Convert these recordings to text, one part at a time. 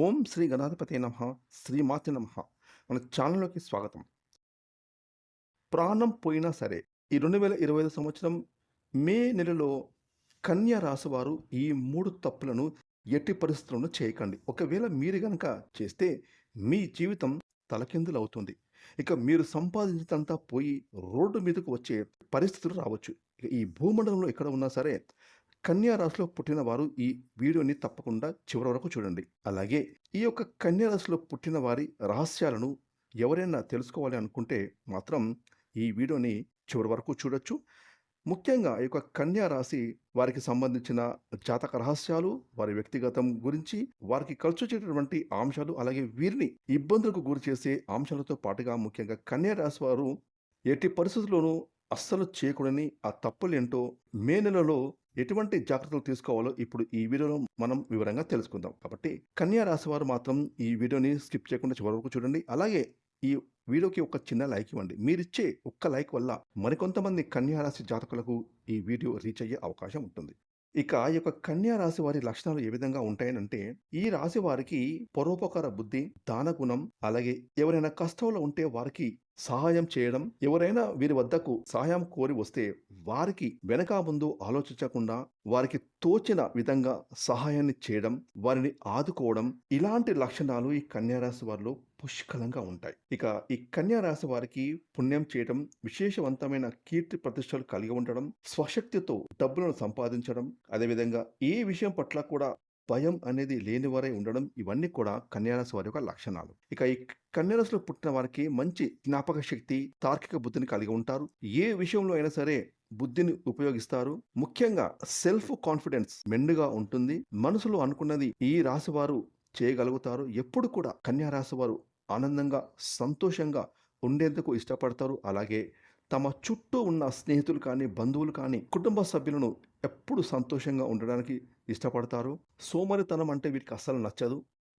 ఓం శ్రీ గణాధిపతి నమ శ్రీమాతి నమ. మన ఛానల్లోకి స్వాగతం. ప్రాణం పోయినా సరే ఈ రెండు వేల ఇరవై ఐదు సంవత్సరం మే నెలలో కన్యా రాశి వారు ఈ మూడు తప్పులను ఎట్టి పరిస్థితులను చేయకండి. ఒకవేళ మీరు గనక చేస్తే మీ జీవితం తలకిందులు అవుతుంది ఇక మీరు సంపాదించినంతా పోయి రోడ్డు మీదకు వచ్చే పరిస్థితులు రావచ్చు. ఈ భూమండలంలో ఎక్కడ ఉన్నా సరే కన్యా రాశిలో పుట్టిన వారు ఈ వీడియోని తప్పకుండా చివరి వరకు చూడండి. అలాగే ఈ యొక్క కన్యా రాశిలో పుట్టిన వారి రహస్యాలను ఎవరైనా తెలుసుకోవాలి అనుకుంటే మాత్రం ఈ వీడియోని చివరి వరకు చూడొచ్చు. ముఖ్యంగా ఈ యొక్క కన్యా రాశి వారికి సంబంధించిన జాతక రహస్యాలు వారి వ్యక్తిగతం గురించి వారికి ఖర్చు చేసేటువంటి అంశాలు అలాగే వీరిని ఇబ్బందులకు గురి చేసే అంశాలతో పాటుగా ముఖ్యంగా కన్యా రాశి వారు ఎట్టి పరిస్థితుల్లోనూ అస్సలు చేయకూడని ఆ తప్పులు ఏంటో మే నెలలో ఎటువంటి జాగ్రత్తలు తీసుకోవాలో ఇప్పుడు ఈ వీడియోలో మనం వివరంగా తెలుసుకుందాం. కాబట్టి కన్యా రాశి వారు మాత్రం ఈ వీడియోని స్కిప్ చేయకుండా చివరి వరకు చూడండి. అలాగే ఈ వీడియోకి ఒక చిన్న లైక్ ఇవ్వండి. మీరిచ్చే ఒక్క లైక్ వల్ల మరికొంతమంది కన్యా రాశి జాతకులకు ఈ వీడియో రీచ్ అయ్యే అవకాశం ఉంటుంది. ఇక ఈ యొక్క కన్యా రాశి వారి లక్షణాలు ఏ విధంగా ఉంటాయనంటే ఈ రాశి వారికి పరోపకార బుద్ధి దానగుణం అలాగే ఎవరైనా కష్టంలో ఉంటే వారికి సహాయం చేయడం ఎవరైనా వీరి వద్దకు సహాయం కోరి వస్తే వారికి వెనక ముందు ఆలోచించకుండా వారికి తోచిన విధంగా సహాయాన్ని చేయడం వారిని ఆదుకోవడం ఇలాంటి లక్షణాలు ఈ కన్యారాశి వారిలో పుష్కలంగా ఉంటాయి. ఇక ఈ కన్యారాశి వారికి పుణ్యం చేయడం విశేషవంతమైన కీర్తి ప్రతిష్టలు కలిగి ఉండడం స్వశక్తితో డబ్బులను సంపాదించడం అదేవిధంగా ఏ విషయం పట్ల కూడా భయం అనేది లేనివారై ఉండడం ఇవన్నీ కూడా కన్యారాశి వారి యొక్క లక్షణాలు. ఇక ఈ కన్యారాశిలో పుట్టిన వారికి మంచి జ్ఞాపక శక్తి తార్కిక బుద్ధిని కలిగి ఉంటారు. ఏ విషయంలో అయినా సరే బుద్ధిని ఉపయోగిస్తారు. ముఖ్యంగా సెల్ఫ్ కాన్ఫిడెన్స్ మెండుగా ఉంటుంది. మనసులో అనుకున్నది ఈ రాశి వారు చేయగలుగుతారు. ఎప్పుడు కూడా కన్యా రాశి వారు ఆనందంగా సంతోషంగా ఉండేందుకు ఇష్టపడతారు. అలాగే తమ చుట్టూ ఉన్న స్నేహితులు కానీ బంధువులు కానీ కుటుంబ సభ్యులను ఎప్పుడు సంతోషంగా ఉండడానికి ఇష్టపడతారు. సోమరితనం అంటే వీరికి అస్సలు నచ్చదు.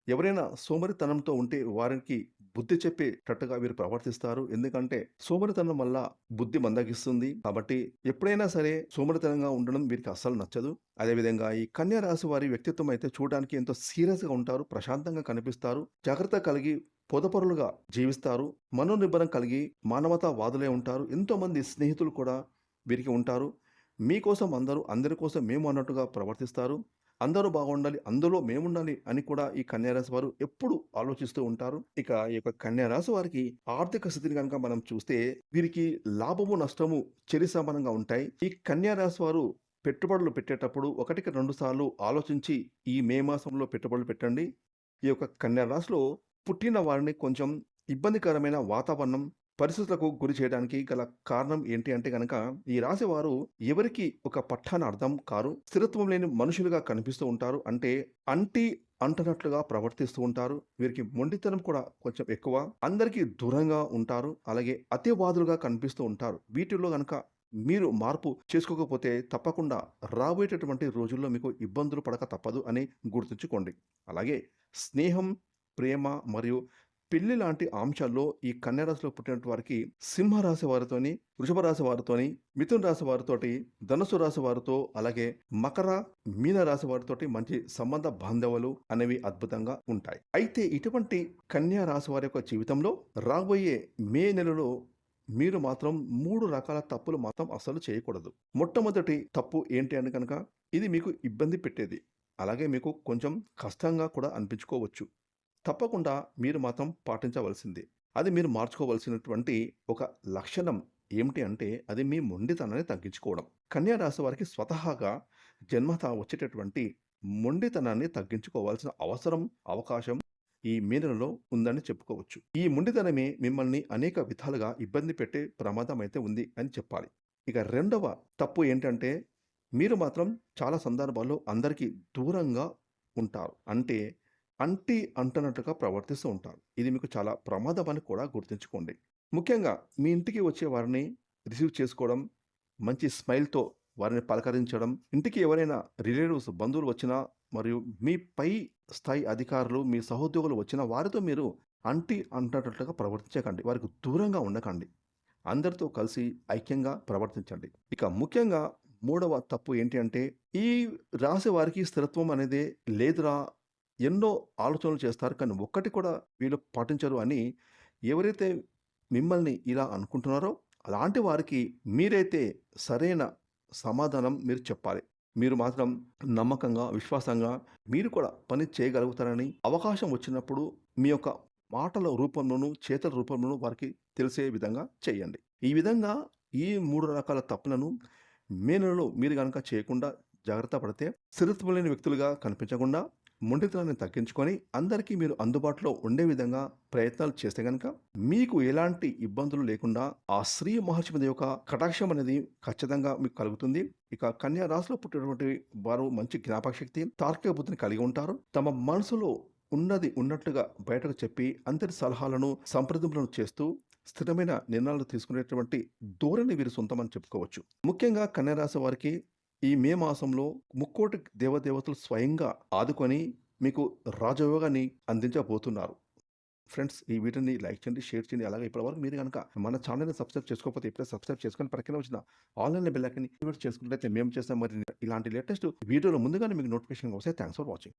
ఎవరైనా సోమరితనంతో ఉంటే వారికి బుద్ధి చెప్పేటట్టుగా వీరు ప్రవర్తిస్తారు. ఎందుకంటే సోమరితనం వల్ల బుద్ధి మందగిస్తుంది. కాబట్టి ఎప్పుడైనా సరే సోమరితనంగా ఉండడం వీరికి అస్సలు నచ్చదు. అదేవిధంగా ఈ కన్యా రాశి వారి వ్యక్తిత్వం అయితే చూడడానికి ఎంతో సీరియస్గా ఉంటారు. ప్రశాంతంగా కనిపిస్తారు. జాగ్రత్త కలిగి పొదపరులుగా జీవిస్తారు. మనోనిబ్బరం కలిగి మానవతావాదులే ఉంటారు. ఎంతోమంది స్నేహితులు కూడా వీరికి ఉంటారు. మీకోసం అందరూ అందరి కోసం మేము అన్నట్టుగా ప్రవర్తిస్తారు. అందరూ బాగుండాలి అందులో మేముండాలి అని కూడా ఈ కన్యారాశి వారు ఎప్పుడు ఆలోచిస్తూ ఉంటారు. ఇక ఈ యొక్క కన్యారాశి వారికి ఆర్థిక స్థితిని కనుక మనం చూస్తే వీరికి లాభము నష్టము చెరి సమానంగా ఉంటాయి. ఈ కన్యారాశి వారు పెట్టుబడులు పెట్టేటప్పుడు ఒకటికి రెండు సార్లు ఆలోచించి ఈ మే మాసంలో పెట్టుబడులు పెట్టండి. ఈ యొక్క కన్యారాశిలో పుట్టిన వారిని కొంచెం ఇబ్బందికరమైన వాతావరణం పరిస్థితులకు గురి చేయడానికి గల కారణం ఏంటి అంటే గనక ఈ రాశి వారు ఎవరికి ఒక పట్టాన అర్థం కారు స్థిరత్వం లేని మనుషులుగా కనిపిస్తూ ఉంటారు. అంటే అంటి అంటనట్లుగా ప్రవర్తిస్తూ ఉంటారు. వీరికి మొండితనం కూడా కొంచెం ఎక్కువ. అందరికీ దూరంగా ఉంటారు. అలాగే అతివాదులుగా కనిపిస్తూ ఉంటారు. వీటిల్లో గనక మీరు మార్పు చేసుకోకపోతే తప్పకుండా రాబోయేటటువంటి రోజుల్లో మీకు ఇబ్బందులు పడక తప్పదు అని గుర్తుంచుకోండి. అలాగే స్నేహం ప్రేమ మరియు పెళ్ళి లాంటి అంశాల్లో ఈ కన్యారాశిలో పుట్టినటువంటి వారికి సింహరాశి వారితోని వృషభ రాశి వారితోని మిథున రాశి వారితోటి ధనుసు రాశి వారితో అలాగే మకర మీన రాశి వారితోటి మంచి సంబంధ బాంధవ్యాలు అనేవి అద్భుతంగా ఉంటాయి. అయితే ఇటువంటి కన్యా రాశి వారి యొక్క జీవితంలో రాబోయే మే నెలలో మీరు మాత్రం మూడు రకాల తప్పులు మాత్రం అసలు చేయకూడదు. మొట్టమొదటి తప్పు ఏంటి అని కనుక ఇది మీకు ఇబ్బంది పెట్టేది. అలాగే మీకు కొంచెం కష్టంగా కూడా అనిపించుకోవచ్చు. తప్పకుండా మీరు మాత్రం పాటించవలసింది. అది మీరు మార్చుకోవలసినటువంటి ఒక లక్షణం ఏమిటి అంటే అది మీ మొండితనాన్ని తగ్గించుకోవడం. కన్యా రాశి వారికి స్వతహాగా జన్మత వచ్చేటటువంటి మొండితనాన్ని తగ్గించుకోవాల్సిన అవసరం అవకాశం ఈ మీనలో ఉందని చెప్పుకోవచ్చు. ఈ మొండితనమే మిమ్మల్ని అనేక విధాలుగా ఇబ్బంది పెట్టే ప్రమాదం అయితే ఉంది అని చెప్పాలి. ఇక రెండవ తప్పు ఏంటంటే మీరు మాత్రం చాలా సందర్భాల్లో అందరికీ దూరంగా ఉంటారు. అంటే అంటి అంటనట్టుగా ప్రవర్తిస్తూ ఉంటారు. ఇది మీకు చాలా ప్రమాదం అని కూడా గుర్తుంచుకోండి. ముఖ్యంగా మీ ఇంటికి వచ్చే వారిని రిసీవ్ చేసుకోవడం మంచి స్మైల్తో వారిని పలకరించడం ఇంటికి ఎవరైనా రిలేటివ్స్ బంధువులు వచ్చినా మరియు మీ పై స్థాయి అధికారులు మీ సహోద్యోగులు వచ్చిన వారితో మీరు అంటి అంటనట్లుగా ప్రవర్తించకండి. వారికి దూరంగా ఉండకండి. అందరితో కలిసి ఐక్యంగా ప్రవర్తించండి. ఇక ముఖ్యంగా మూడవ తప్పు ఏంటి అంటే ఈ రాసే వారికి స్థిరత్వం అనేది లేదురా ఎన్నో ఆలోచనలు చేస్తారు. కానీ ఒక్కటి కూడా వీళ్ళు పాటించరు అని ఎవరైతే మిమ్మల్ని ఇలా అనుకుంటున్నారో అలాంటి వారికి మీరైతే సరైన సమాధానం మీరు చెప్పాలి. మీరు మాత్రం నమ్మకంగా, విశ్వాసంగా మీరు కూడా పని చేయగలుగుతారని అవకాశం వచ్చినప్పుడు మీ యొక్క మాటల రూపంలోనూ, చేతల రూపంలోనూ వారికి తెలిసే విధంగా చేయండి. ఈ విధంగా ఈ మూడు రకాల తప్పులను మే నెలలో మీరు కనుక చేయకుండా జాగ్రత్త పడితే స్థిరత్వం లేని వ్యక్తులుగా కనిపించకుండా మొండితనాన్ని తగ్గించుకొని అందరికీ మీరు అందుబాటులో ఉండే విధంగా ప్రయత్నాలు చేస్తే గనక మీకు ఎలాంటి ఇబ్బందులు లేకుండా ఆ శ్రీ మహర్షి మీద యొక్క కటాక్షం అనేది ఖచ్చితంగా మీకు కలుగుతుంది. ఇక కన్యా రాశిలో పుట్టినటువంటి వారు మంచి జ్ఞాపకశక్తి, తార్కిక బుద్ధిని కలిగి ఉంటారు. తమ మనసులో ఉన్నది ఉన్నట్టుగా బయటకు చెప్పి అందరి సలహాలను, సంప్రదింపులను చేస్తూ స్థిరమైన నిర్ణయాలు తీసుకునేటువంటి ధోరణి వీరు సొంతమని చెప్పుకోవచ్చు. ముఖ్యంగా కన్యా రాశి వారికి ఈ మే మాసంలో ముక్కోటి దేవదేవతలు స్వయంగా ఆదుకొని మీకు రాజయోగాన్ని అందించబోతున్నారు. ఫ్రెండ్స్ ఈ వీడియోని లైక్ చేయండి, షేర్ చేయండి. అలాగే ఇప్పటివరకు మీరు కనుక మన ఛానల్ని సబ్స్క్రైబ్ చేసుకోకపోతే ఇప్పుడే సబ్స్క్రైబ్ చేసుకొని పక్కనే వచ్చిన ఆన్లైన్ అనే యాక్టివేట్ చేసుకున్నట్లయితే మేము చేస్తాం మరి ఇలాంటి లేటెస్ట్ వీడియోలు ముందుగానే మీకు నోటిఫికేషన్ వస్తే థ్యాంక్స్ ఫర్ వాచింగ్.